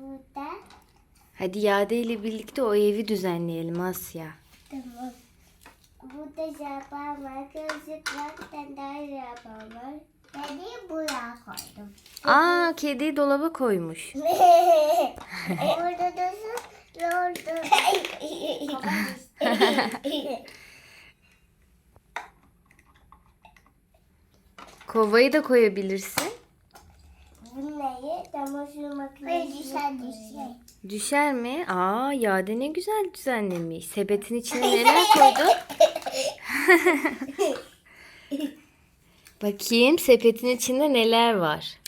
burada. Hadi Yade ile birlikte o evi düzenleyelim Asya. Tamam. Burada japan var, gözlük var, bir tane daha japan var. Kediyi buraya koydum. Aa kediyi dolaba koymuş. Orada da su, orada. Kovayı da koyabilirsin. Çamaşır düşer düşer. Düşer mi? Aa Yade ne güzel düzenlemiş. Sepetin içine neler koydu? Bakayım sepetin içinde neler var.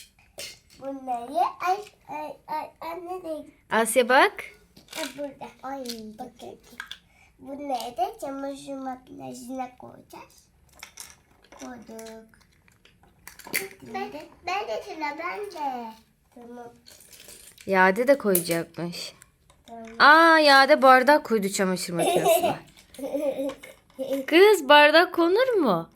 Bu neyi? Ay ay ay anne de Asya bak. Ha, burada. Ay bakın. Bu neydi? Çamaşır makinesine koyacağız. Koyduk. Ben, ben de sıra ben de. Tamam. Yade de koyacakmış. Tamam. Aa Yade bardak koydu çamaşır makinesine. Kız bardak konur mu?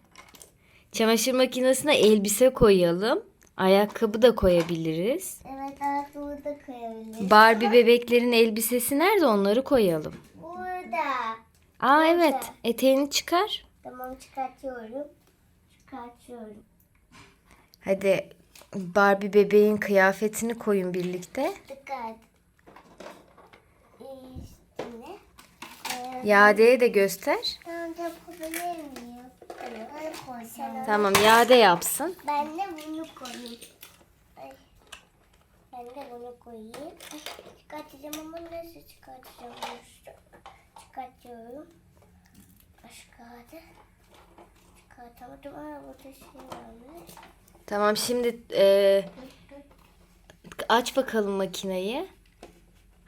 Çamaşır makinesine elbise koyalım. Ayakkabı da koyabiliriz. Evet ayakkabı da koyabiliriz. Barbie bebeklerin elbisesi nerede onları koyalım. Burada. Aa evet eteğini çıkar. Tamam çıkartıyorum. Çıkartıyorum. Hadi Barbie bebeğin kıyafetini koyun birlikte. Dikkat. Üstüne. Yade'ye de göster. Tamam yapabilir miyim? Tamam. Koy sen. Tamam Yade yapsın. Ben de bunu koyayım. Ay. Ben de bunu koyayım. Ay, çıkartacağım ama nasıl çıkartacağım? Çıkartıyorum. Başka da çıkartamadım ama burada şey varmış. Tamam şimdi e, aç bakalım makineyi.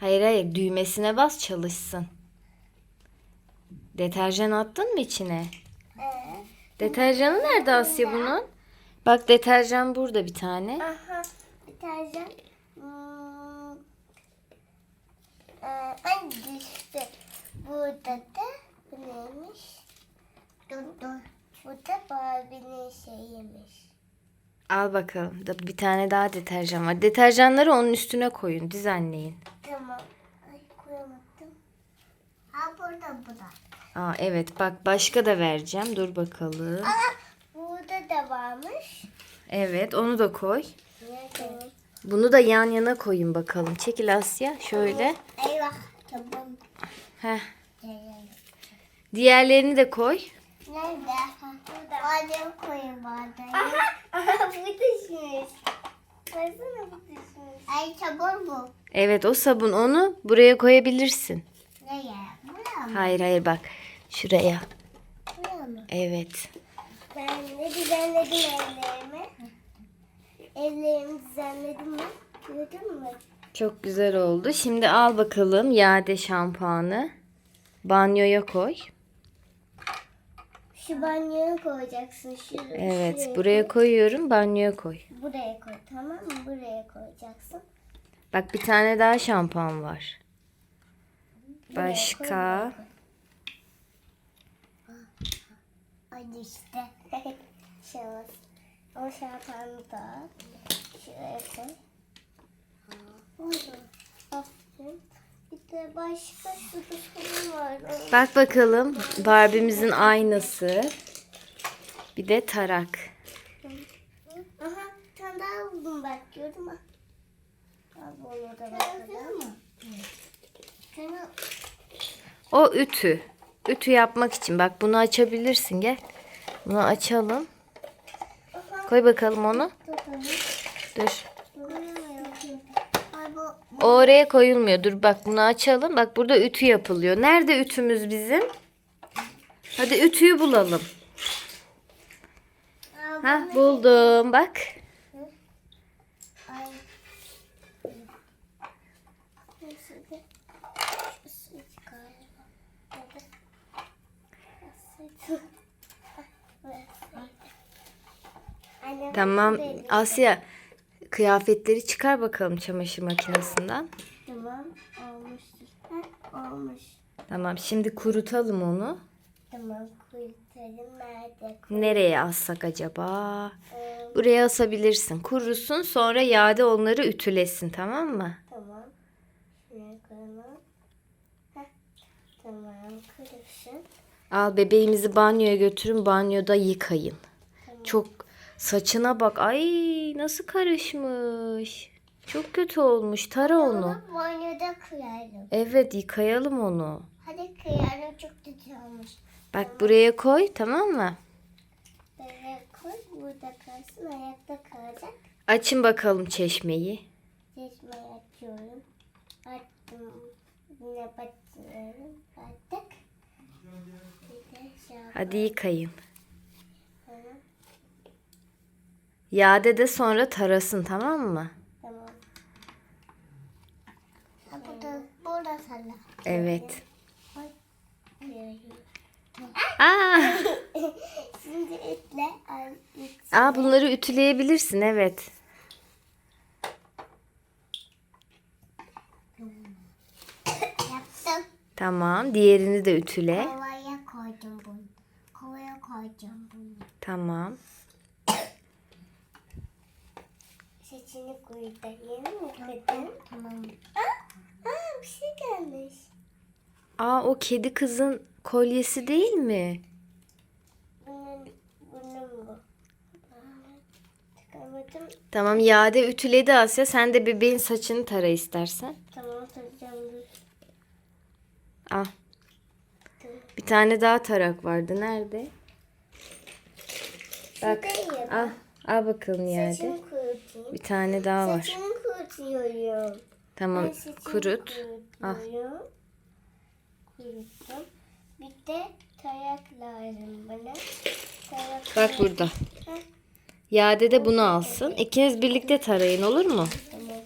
Hayır hayır düğmesine bas çalışsın. Deterjan attın mı içine? Ee, Deterjanı nerede Asya bunun? Bak deterjan burada bir tane. aha tane hmm, e, ay düştü. Burada da bu neymiş? Dur dur. Burada Barbie'nin şeyiymiş. Al bakalım. Da bir tane daha deterjan var. Deterjanları onun üstüne koyun, düzenleyin. Tamam. Ay koyamadım. Ha burada bu da. Aa evet bak başka da vereceğim. Dur bakalım. Aa burada da varmış. Evet onu da koy. Nerede? Bunu da yan yana koyun bakalım. Çekil Asya şöyle. Eyvah. Tamam. Heh. Diğerlerini de koy. Nerede? Burada. Badem koyun badem. Aha. Aha bu düşmüş. Baksana bu düşmüş. Ay sabun bu. Evet o sabun onu buraya koyabilirsin. Nereye? Buraya mı? Hayır hayır bak. Şuraya. Buraya mı? Evet. Ben de düzenledim ellerimi. Ellerimi düzenledim mi? Gördün mü? Çok güzel oldu. Şimdi al bakalım yağde şampuanı. Banyoya koy. Şu banyoya koyacaksın. Şu, Evet şuraya buraya koyuyorum banyoya koy. koy. Buraya koy tamam mı? Buraya koyacaksın. Bak bir tane daha şampuan var. Buraya koy, Başka. buraya koy. Hadi işte. Şans. O şampuanı da şuraya koy. Oldu. Aferin. Bir de başka var. Bak bakalım Barbie'mizin aynası. Bir de tarak. Aha tane daha buldum bak gördün mü? Abi ona da bakalım. Sana O ütü. Ütü yapmak için. Bak bunu açabilirsin gel. Bunu açalım. Koy bakalım onu. tutalım. Dur. Bulamıyorum. Ay bu O oraya koyulmuyor. Dur bak bunu açalım. Bak burada ütü yapılıyor. Nerede ütümüz bizim? Hadi ütüyü bulalım. Ha buldum bak. Tamam. Asya Kıyafetleri çıkar bakalım çamaşır makinesinden. Tamam olmuştur. Ha, olmuş. Tamam şimdi kurutalım onu. Tamam kurutalım nerede? Kurutalım? Nereye assak acaba? Ee, Buraya asabilirsin. Kurusun sonra yağda onları ütülesin tamam mı? Tamam. Şuraya koyalım. Heh. Tamam kurusun. Al bebeğimizi banyoya götürün banyoda yıkayın. Tamam. Çok saçına bak. Ay nasıl karışmış. Çok kötü olmuş. Tara onu. Ama banyoda kıyarım. Evet yıkayalım onu. Hadi kıyarım çok güzel olmuş. Bak buraya koy tamam mı? Böyle koy burada kalsın ayakta kalacak. Açın bakalım çeşmeyi. Çeşmeyi açıyorum. Açtım. Yine batıyorum. Attık. Bir de şey Hadi yıkayın. yapalım. Yade de sonra tarasın tamam mı? Tamam. Ha, burada, burada salla. Evet. Aa, Şimdi it. aa bunları ütüleyebilirsin evet. Yaptım. Tamam. Diğerini de ütüle. Kovaya koydum bunu. Kovaya koyacağım bunu. Tamam. Saçını kurutayım. Yıkadım. Tamam. Aa, aa, bir şey gelmiş. Aa o kedi kızın kolyesi değil mi? Bunun, bunun bu. Çıkarmadım. Tamam Yade ütüledi Asya. Sen de bebeğin saçını tara istersen. Tamam dur. Al. Bir tane daha tarak vardı. Nerede? Bak. Şuradayım. Al. Al bakalım Yade. Saçımı kurutayım. Bir tane daha var. Saçımı kurutuyorum. Tamam. Kurut. Al. kurutuyorum. Kuruttum. Bir de tarak lazım bana. Tarak Bak burada. Heh, Yade de bunu alsın. İkiniz birlikte tarayın olur mu? Tamam.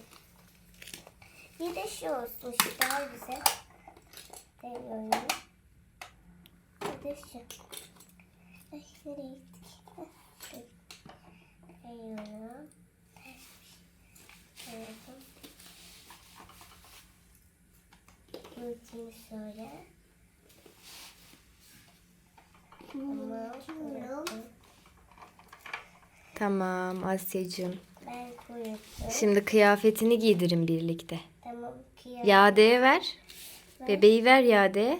Bir de şu olsun. Şu daha güzel. Deniyorum. Bir de şu. Ay nereye gittik? Heh, Deniyorum. Ultimi şöyle. Tamam. Asya'cığım. Ben. Şimdi kıyafetini giydirin birlikte. Tamam. Kıyafet. Yade'ye ver. Bebeği ver Yade'ye.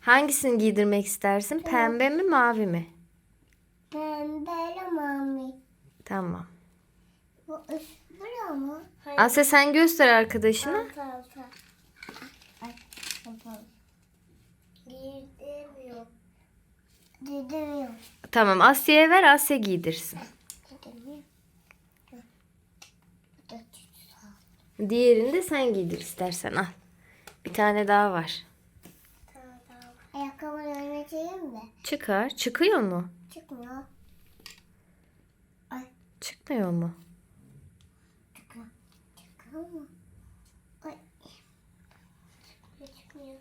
Hangisini giydirmek istersin? Pembe mi mavi mi? Pembeli mami. Tamam. Bu bura mı? Hayır. Asya sen göster arkadaşına. Tamam Asya'ya ver Asya giydirsin. Diğerini de sen giydir istersen al. Bir tane daha var. Tamam tamam. Ayakkabıları oynatayım da. Çıkar. Çıkıyor mu? Çıkmıyor. Ay Çıkmıyor mu? çıkıyor. Çıkıyor mu? Ay. Çıkmıyor çıkmıyor.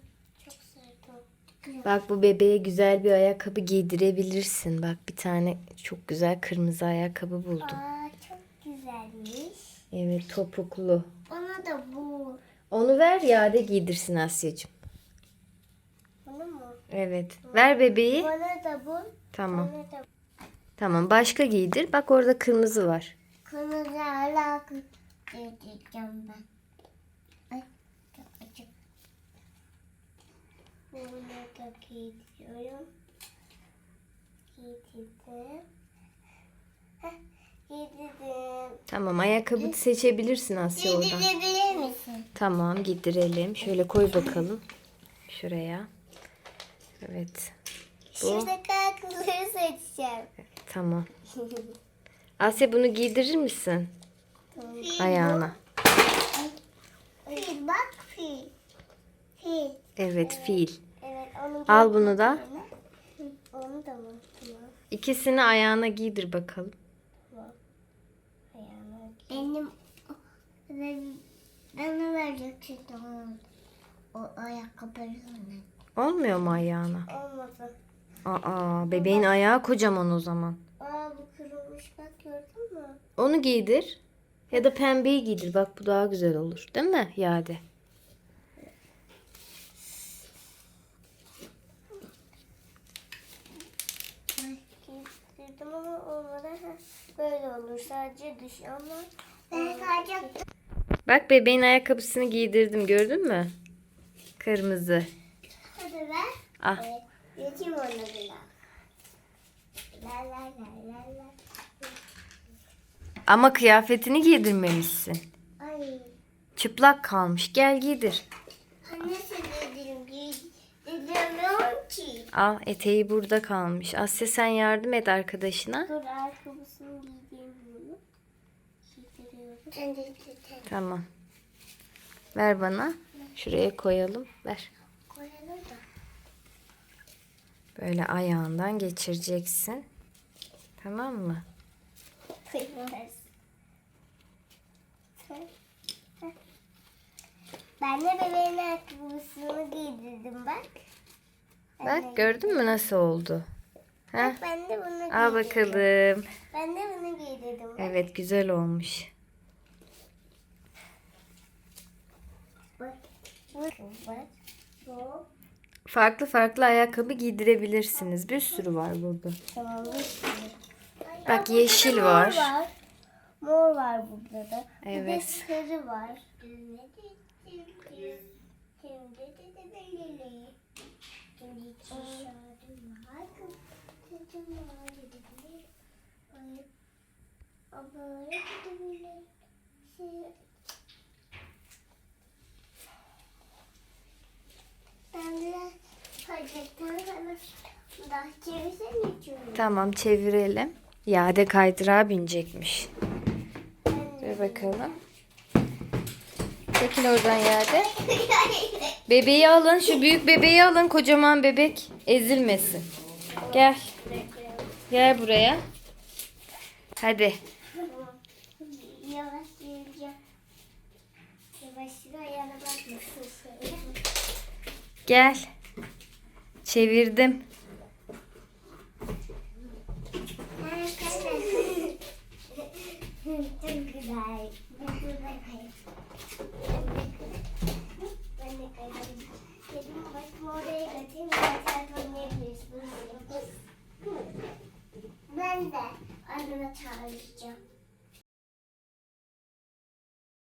Çok sert o. Çıkıyor. Bak bu bebeğe güzel bir ayakkabı giydirebilirsin. Bak bir tane çok güzel kırmızı ayakkabı buldum. Aa çok güzelmiş. Evet topuklu. Bana da bu. Onu ver Yade giydirsin Asya'cığım. Evet. Ver bebeği. Bana da bu. Tamam. Bana da Tamam başka giydir. Bak orada kırmızı var. kırmızı alakı diyeceğim ben. Ay çok açık. Bunu da giydiriyorum. Giydirdim. Heh, giydirdim. Tamam ayakkabı seçebilirsin Asya oradan. Giydirebilir misin? Tamam giydirelim. Şöyle koy bakalım. Şuraya. Evet. Bu. Şurada kızları seçeceğim. Tamam. Asya bunu giydirir misin? Ayağına. Fil bak fil. Fil. Evet fil. Evet onu Al bunu da. Onu da mı? İkisini ayağına giydir bakalım. Ayağına Benim ben, bana vereceksin onu. O ayakkabılarını. Olmuyor mu ayağına? Olmadı. Aa bebeğin ayağı kocaman o zaman. Aa bu kırılmış bak gördün mü? Onu giydir. Ya da pembeyi giydir. Bak bu daha güzel olur. Değil mi Yade? Giydirdim ama olmadı. Heh, Böyle olur sadece düş ama. Ben sadece Bak bebeğin ayakkabısını giydirdim gördün mü? Kırmızı. Hadi ver. Ah Evet. Onu biraz. La la la la la. ama kıyafetini giydirmemişsin. Ay. Çıplak kalmış. Gel giydir. Annesi dedim ki dedemiyorum ki. Al eteği burada kalmış. Asya sen yardım et arkadaşına. Dur ayakkabısını bunu. Giydiriyorum. De Tamam. Ver bana. Şuraya koyalım. Ver. Böyle ayağından geçireceksin. Tamam mı? Ben de bebeğin ayakkabısını giydirdim bak. Bak gördün mü nasıl oldu? Ha? Bak ben de bunu giydirdim. Al bakalım. Ben de bunu giydirdim. Bak. Evet güzel olmuş. Bak. Bak. Bak. Bu. Farklı farklı ayakkabı giydirebilirsiniz. Bir sürü var burada. Tamam. bir sürü. Bak, burada yeşil da mor var. Mor var burada da. Bir de Evet. sarı var. Ben biraz Tamam çevirelim. Yade kaydırağa binecekmiş. Dur bakalım. Çekil oradan Yade. Bebeği alın. Şu büyük bebeği alın. Kocaman bebek ezilmesin. Gel. Gel buraya. Hadi. Yavaş yürüyeceğim. Gel. Çevirdim. Ben de anneme çağıracağım.